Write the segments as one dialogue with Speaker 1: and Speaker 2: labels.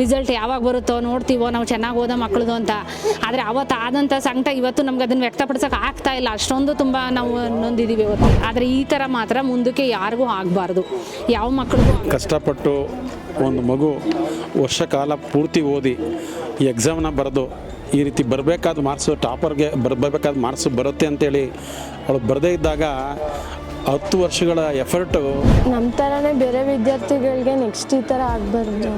Speaker 1: Result ಯಾವಾಗ ಬರುತ್ತೋ ನೋಡ್ತೀವೋ ನಾವು ಚೆನ್ನಾಗಿ ಓದೋ ಮಕ್ಕಳದು ಅಂತ. ಆದರೆ ಅವತ್ತು ಆದಂಥ ಸಂಕಟ ಇವತ್ತು ನಮ್ಗೆ ಅದನ್ನು ವ್ಯಕ್ತಪಡಿಸೋಕೆ ಆಗ್ತಾ ಇಲ್ಲ. ಅಷ್ಟೊಂದು ತುಂಬ ನಾವು ನೊಂದಿದ್ದೀವಿ ಇವತ್ತು. ಆದರೆ ಈ ಥರ ಮಾತ್ರ ಮುಂದಕ್ಕೆ ಯಾರಿಗೂ ಆಗಬಾರ್ದು. ಯಾವ ಮಕ್ಕಳಿಗೂ
Speaker 2: ಕಷ್ಟಪಟ್ಟು ಒಂದು ಮಗು ವರ್ಷ ಕಾಲ ಪೂರ್ತಿ ಓದಿ ಈ ಎಕ್ಸಾಮ್ನ ಬರೆದು ಈ ರೀತಿ ಬರಬೇಕಾದ ಮಾರ್ಕ್ಸು ಟಾಪರ್ಗೆ ಬರಬೇಕಾದ ಮಾರ್ಕ್ಸು ಬರುತ್ತೆ ಅಂತೇಳಿ ಅವಳು ಬರದೇ ಇದ್ದಾಗ ಹತ್ತು ವರ್ಷಗಳ ಎಫರ್ಟು
Speaker 3: ನಮ್ಮ ಥರನೇ ಬೇರೆ ವಿದ್ಯಾರ್ಥಿಗಳಿಗೆ ನೆಕ್ಸ್ಟ್ ಈ ಥರ ಆಗಬಾರ್ದು.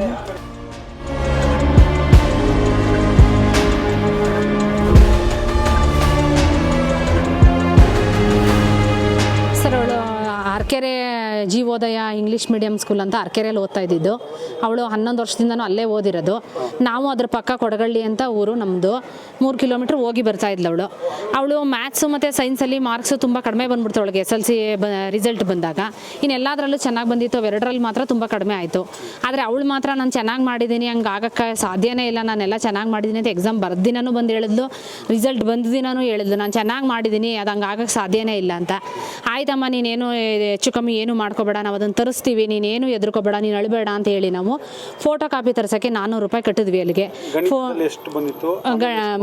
Speaker 1: Arkere Jeevodaya English medium school ಅಂತ ಅರ್ಕೆರೆಯಲ್ಲಿ ಓದ್ತಾ ಇದ್ದಿದ್ದು. ಅವಳು ಹನ್ನೊಂದು ವರ್ಷದಿಂದನೂ ಅಲ್ಲೇ ಓದಿರೋದು. ನಾವು ಅದ್ರ ಪಕ್ಕ ಕೊಡಗಳ್ಳಿ ಅಂತ ಊರು ನಮ್ಮದು ಮೂರು ಕಿಲೋಮೀಟ್ರ್ ಹೋಗಿ ಬರ್ತಾ ಇದ್ಲು ಅವಳು. ಅವಳು ಮ್ಯಾಥ್ಸು ಮತ್ತು ಸೈನ್ಸಲ್ಲಿ ಮಾರ್ಕ್ಸು ತುಂಬ ಕಡಿಮೆ ಬಂದ್ಬಿಡ್ತು ಅವಳಿಗೆ, ಎಸ್ ಎಲ್ ಸಿ ಬ ರಿಸಲ್ಟ್ ಬಂದಾಗ. ಇನ್ನು ಎಲ್ಲದರಲ್ಲೂ ಚೆನ್ನಾಗಿ ಬಂದಿತ್ತು ಅವೆರಡರಲ್ಲಿ ಮಾತ್ರ ತುಂಬ ಕಡಿಮೆ ಆಯಿತು. ಆದರೆ ಅವಳು ಮಾತ್ರ ನಾನು ಚೆನ್ನಾಗಿ ಮಾಡಿದ್ದೀನಿ, ಹಂಗೆ ಆಗೋಕ್ಕೆ ಸಾಧ್ಯನೇ ಇಲ್ಲ, ನಾನೆಲ್ಲ ಚೆನ್ನಾಗಿ ಮಾಡಿದ್ದೀನಿ ಅಂತ ಎಕ್ಸಾಮ್ ಬರ್ದಿನೂ ಬಂದು ಹೇಳಿದ್ಲು ರಿಸಲ್ಟ್ ಬಂದ ದಿನವೂ ಹೇಳಿದ್ಲು, ನಾನು ಚೆನ್ನಾಗಿ ಮಾಡಿದ್ದೀನಿ, ಅದು ಹಂಗೆ ಆಗೋಕ್ಕೆ ಸಾಧ್ಯನೇ ಇಲ್ಲ ಅಂತ. ಆಯ್ತಮ್ಮ ನೀನೇನು ಹೆಚ್ಚು ಕಮ್ಮಿ ಏನು ಮಾಡ್ಕೋಬೇಡ ನಾವು ಅದನ್ನು ತರಿಸ್ತೀವಿ ನೀನೇನು ಎದುರ್ಕೋಬೇಡ ನೀನು ಅಳಬೇಡ ಅಂತ ಹೇಳಿ ನಾವು ಫೋಟೋ ಕಾಪಿ ತರ್ಸೋಕ್ಕೆ ನಾನ್ನೂರು ರೂಪಾಯಿ ಕಟ್ಟಿದ್ವಿ ಅಲ್ಲಿಗೆ. ಫೋ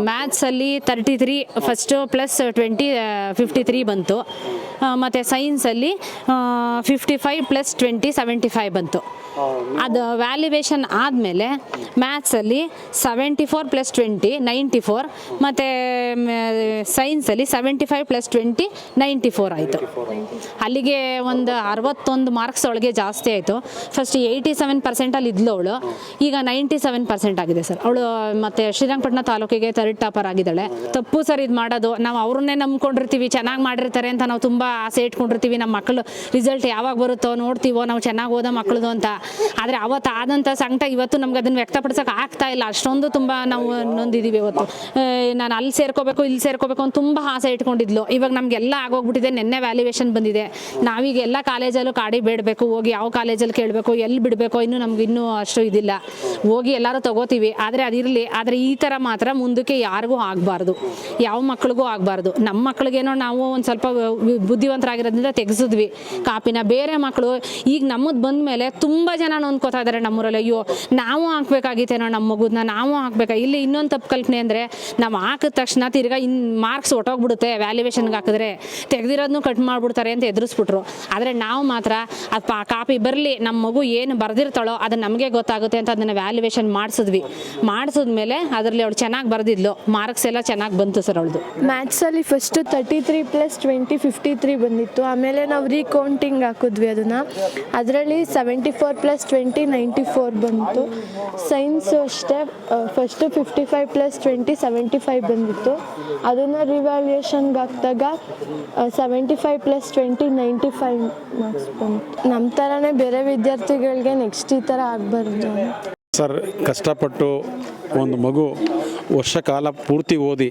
Speaker 1: ಮ್ಯಾಥ್ಸಲ್ಲಿ thirty three first plus twenty fifty three ಬಂತು. ಮತ್ತು ಸೈನ್ಸಲ್ಲಿ fifty five plus twenty seventy five ಬಂತು. ಅದು ವ್ಯಾಲ್ಯುವೇಷನ್ ಆದಮೇಲೆ ಮ್ಯಾಥ್ಸಲ್ಲಿ seventy four plus twenty ninety four ಮತ್ತು ಸೈನ್ಸಲ್ಲಿ seventy five plus twenty ninety four ಆಯಿತು. ಅಲ್ಲಿಗೆ ಒಂದು ಅರವತ್ತೊಂದು ಮಾರ್ಕ್ಸ್ ಒಳಗೆ ಜಾಸ್ತಿ ಆಯಿತು. ಫಸ್ಟ್ ಏಯ್ಟಿ ಸೆವೆನ್ ಪರ್ಸೆಂಟಲ್ಲಿ ಇದ್ಲು ಅವಳು. ಈಗ ನೈಂಟಿ ಸೆವೆನ್ ಪರ್ಸೆಂಟ್ ಆಗಿದೆ ಸರ್ ಅವಳು ಮತ್ತು ಶ್ರೀರಂಗಪಟ್ಟಣ ತಾಲೂಕಿಗೆ ಥರ್ಡ್ ಟಾಪರ್ ಆಗಿದ್ದಾಳೆ. ತಪ್ಪು ಸರ್ ಇದು ಮಾಡೋದು. ನಾವು ಅವ್ರನ್ನೇ ನಂಬ್ಕೊಂಡಿರ್ತೀವಿ. ಚೆನ್ನಾಗಿ ಮಾಡಿರ್ತಾರೆ ಅಂತ ನಾವು ತುಂಬ ಆಸೆ ಇಟ್ಕೊಂಡಿರ್ತೀವಿ. ನಮ್ಮ ಮಕ್ಕಳು ರಿಸಲ್ಟ್ ಯಾವಾಗ ಬರುತ್ತೋ ನೋಡ್ತೀವೋ, ನಾವು ಚೆನ್ನಾಗಿ ಓದೋ ಮಕ್ಕಳದು ಅಂತ. ಆದರೆ ಅವತ್ತು ಆದಂಥ ಸಂಕಟ ಇವತ್ತು ನಮ್ಗೆ ಅದನ್ನು ವ್ಯಕ್ತಪಡಿಸೋಕೆ ಆಗ್ತಾ ಇಲ್ಲ. ಅಷ್ಟೊಂದು ತುಂಬ ನಾವು ನೊಂದಿದ್ದೀವಿ ಇವತ್ತು. ನಾನು ಅಲ್ಲಿ ಸೇರ್ಕೋಬೇಕು, ಇಲ್ಲಿ ಸೇರ್ಕೋಬೇಕು ಅಂತ ತುಂಬ ಆಸೆ ಇಟ್ಕೊಂಡಿದ್ಲು. ಇವಾಗ ನಮಗೆಲ್ಲ ಆಗೋಗ್ಬಿಟ್ಟಿದೆ. ನಿನ್ನೆ ವ್ಯಾಲ್ಯೂಯೇಷನ್ ಬಂದಿದೆ. ನಾವೀಗ ಎಲ್ಲ ಕಾಲೇಜಲ್ಲೂ ಕಾಡಿ ಬೇಡಬೇಕು. ಹೋಗಿ ಯಾವ ಕಾಲೇಜಲ್ಲಿ ಕೇಳಬೇಕು, ಎಲ್ಲಿ ಬಿಡಬೇಕು, ಇನ್ನೂ ನಮ್ಗೆ ಇನ್ನೂ ಅಷ್ಟು ಇದಿಲ್ಲ. ಹೋಗಿ ಎಲ್ಲರೂ ತಗೋತೀವಿ. ಆದರೆ ಅದಿರಲಿ ಆದರೆ ಈ ಥರ ಮಾತ್ರ ಮುಂದಕ್ಕೆ ಯಾರಿಗೂ ಆಗಬಾರ್ದು. ಯಾವ ಮಕ್ಳಿಗೂ ಆಗಬಾರ್ದು. ನಮ್ಮ ಮಕ್ಕಳಿಗೇನೋ ನಾವು ಒಂದು ಸ್ವಲ್ಪ ಬುದ್ಧಿವಂತರಾಗಿರೋದ್ರಿಂದ ತೆಗೆಸಿದ್ವಿ. ಕಾಪಿನ ಬೇರೆ ಮಕ್ಕಳು ಈಗ ನಮ್ಮದು ಬಂದ ಮೇಲೆ ತುಂಬ ಜನ ನೊಂದ್ಕೋತಾ ಇದ್ದಾರೆ ನಮ್ಮೂರಲ್ಲಿ. ಅಯ್ಯೋ, ನಾವು ಹಾಕ್ಬೇಕಾಗಿತ್ತೇನೋ ನಮ್ಮ ಮಗುದನ್ನ ನಾವು ಹಾಕ್ಬೇಕಾ, ಇಲ್ಲಿ ಇನ್ನೊಂದು ತಪ್ಪು ಕಲ್ಪನೆ ಅಂದರೆ ನಾವು ಹಾಕಿದ ತಕ್ಷಣ ತಿರ್ಗಾ ಇನ್ ಮಾರ್ಕ್ಸ್ ಹೊಟ್ಟೋಗ್ಬಿಡುತ್ತೆ ವ್ಯಾಲ್ಯೂಯೇಷನ್ಗೆ ಹಾಕಿದ್ರೆ. ತೆಗೆದಿರೋದನ್ನು ಕಟ್ ಮಾಡಿಬಿಡ್ತಾರೆ ಅಂತ ಎದುರಿಸ್ಬಿಟ್ರು. ಆದರೆ ನಾವು ಮಾತ್ರ ಅದು ಪಾ, ಕಾಪಿ ಬರಲಿ ನಮ್ಮ ಮಗು ಏನು ಬರೆದಿರ್ತಾಳೋ ಅದು ನಮಗೆ ಗೊತ್ತಾಗುತ್ತೆ ಅಂತ ಅದನ್ನು ವ್ಯಾಲ್ಯೂಯೇಷನ್ ಮಾಡಿಸಿದ್ವಿ. ಮಾಡಿಸಿದ್ಮೇಲೆ ಅದರಲ್ಲಿ ಅವಳು ಚೆನ್ನಾಗಿ ಬರೆದಿದ್ಲು. ಮಾರ್ಕ್ಸ್ ಎಲ್ಲ ಚೆನ್ನಾಗಿ ಬಂತು ಸರ್ ಅವಳದು.
Speaker 3: ಮ್ಯಾಥ್ಸಲ್ಲಿ first thirty three plus twenty fifty three ಬಂದಿತ್ತು. ಆಮೇಲೆ ನಾವು ರೀಕೌಂಟಿಂಗ್ ಹಾಕಿದ್ವಿ ಅದನ್ನು. ಅದರಲ್ಲಿ seventy four plus twenty ninety four ಬಂತು. ಸೈನ್ಸು ಅಷ್ಟೇ first fifty five plus twenty seventy five ಬಂದಿತ್ತು. ಅದನ್ನು ರಿವ್ಯಾಲ್ಯೂಯೇಷನ್ಗೆ ಹಾಕಿದಾಗ seventy five plus twenty ninety five marks ಬಂತು. ನಮ್ಮ ಥರನೇ ಬೇರೆ ವಿದ್ಯಾರ್ಥಿಗಳಿಗೆ ನೆಕ್ಸ್ಟ್ ಈ ಥರ ಆಗಬಾರ್ದು
Speaker 2: ಸರ್, ಕಷ್ಟಪಟ್ಟು ಒಂದು ಮಗು ವರ್ಷ ಕಾಲ ಪೂರ್ತಿ ಓದಿ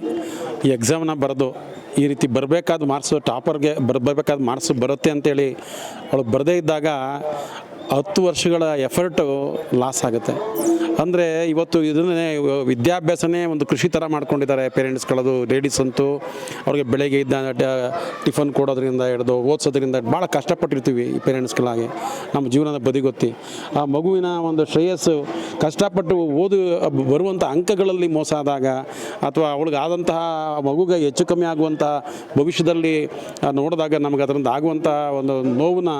Speaker 2: ಎಕ್ಸಾಮ್ನ ಬರೆದು ಈ ರೀತಿ ಬರಬೇಕಾದ ಮಾರ್ಕ್ಸು ಟಾಪರ್ಗೆ ಬರಬೇಕಾದ ಮಾರ್ಕ್ಸು ಬರುತ್ತೆ ಅಂತೇಳಿ ಅವಳು ಬರದೇ ಇದ್ದಾಗ ಹತ್ತು ವರ್ಷಗಳ ಎಫರ್ಟು ಲಾಸ್ ಆಗುತ್ತೆ. ಅಂದರೆ ಇವತ್ತು ಇದನ್ನೇ ವಿದ್ಯಾಭ್ಯಾಸನೇ ಒಂದು ಕೃಷಿ ಥರ ಮಾಡ್ಕೊಂಡಿದ್ದಾರೆ ಪೇರೆಂಟ್ಸ್ಗಳದು ಲೇಡೀಸ್ ಅಂತೂ. ಅವ್ರಿಗೆ ಬೆಳಗ್ಗೆ ಇದ್ದ ಟಿಫನ್ ಕೊಡೋದ್ರಿಂದ ಹಿಡಿದು ಓದಿಸೋದ್ರಿಂದ ಭಾಳ ಕಷ್ಟಪಟ್ಟಿರ್ತೀವಿ ಈ ಪೇರೆಂಟ್ಸ್ಗಳಾಗಿ ನಮ್ಮ ಜೀವನದ ಬದಿಗೊತ್ತಿ. ಆ ಮಗುವಿನ ಒಂದು ಶ್ರೇಯಸ್ಸು ಕಷ್ಟಪಟ್ಟು ಓದು ಬರುವಂಥ ಅಂಕಗಳಲ್ಲಿ ಮೋಸ ಆದಾಗ ಅಥವಾ ಅವಳಿಗೆ ಆದಂತಹ ಮಗುಗೆ ಹೆಚ್ಚು ಕಮ್ಮಿ ಆಗುವಂಥ ಭವಿಷ್ಯದಲ್ಲಿ ನೋಡಿದಾಗ ನಮಗೆ ಅದರಿಂದ ಆಗುವಂಥ ಒಂದು ನೋವನ್ನ